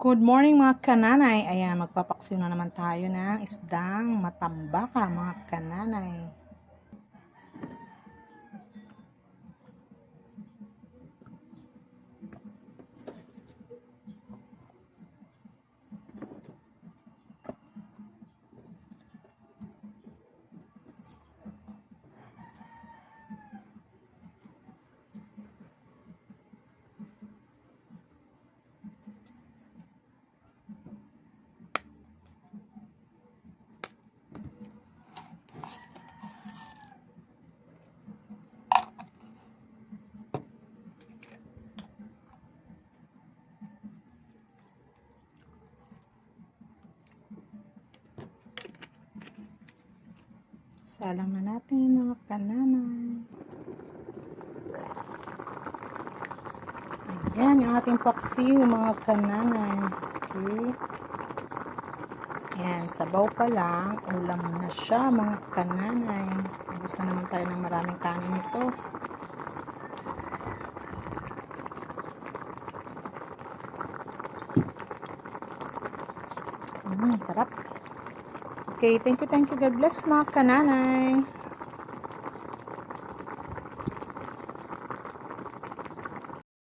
Good morning mga kananay. Ayan, magpapaksiw na naman tayo ng isdang matambaka mga kananay. Salang na natin mga kananay. Ayan, yung ating paksiw mga kananay. Okay. Ayan, sabaw pa lang. Ulam na siya mga kananay. Gusto naman tayo ng maraming kanin ito. Mm, sarap. Okay, thank you, thank you. God bless mga kananay.